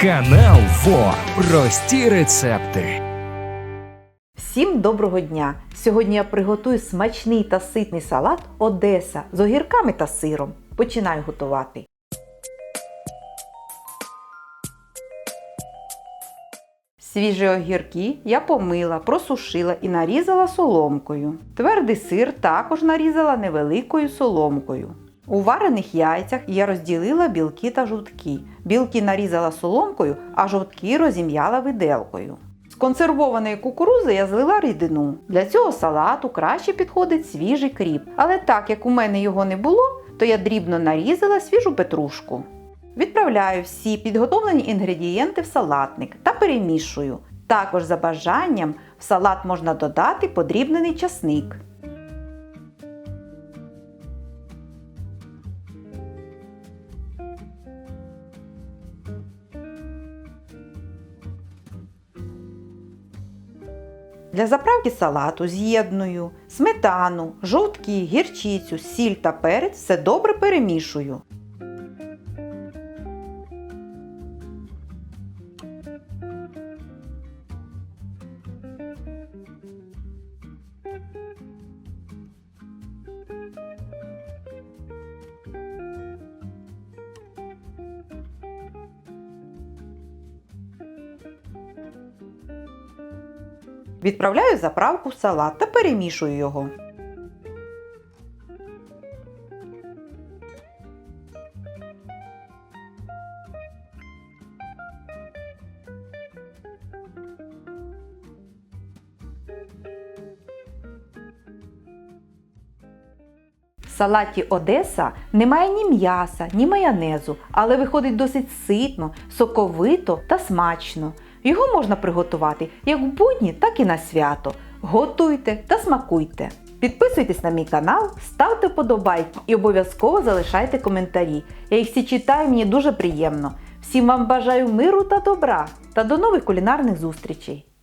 Канал ФО. Прості рецепти. Всім доброго дня! Сьогодні я приготую смачний та ситний салат Одеса з огірками та сиром. Починаю готувати. Свіжі огірки я помила, просушила і нарізала соломкою. Твердий сир також нарізала невеликою соломкою. У варених яйцях я розділила білки та жовтки. Білки нарізала соломкою, а жовтки розім'яла виделкою. З консервованої кукурузи я злила рідину. Для цього салату краще підходить свіжий кріп. Але так як у мене його не було, то я дрібно нарізала свіжу петрушку. Відправляю всі підготовлені інгредієнти в салатник та перемішую. Також за бажанням в салат можна додати подрібнений часник. Для заправки салату з'єдную сметану, жовтки, гірчицю, сіль та перець все добре перемішую. Відправляю заправку в салат та перемішую його. В салаті Одеса немає ні м'яса, ні майонезу, але виходить досить ситно, соковито та смачно. Його можна приготувати як в будні, так і на свято. Готуйте та смакуйте. Підписуйтесь на мій канал, ставте вподобайки і обов'язково залишайте коментарі. Я їх всі читаю, мені дуже приємно. Всім вам бажаю миру та добра та до нових кулінарних зустрічей!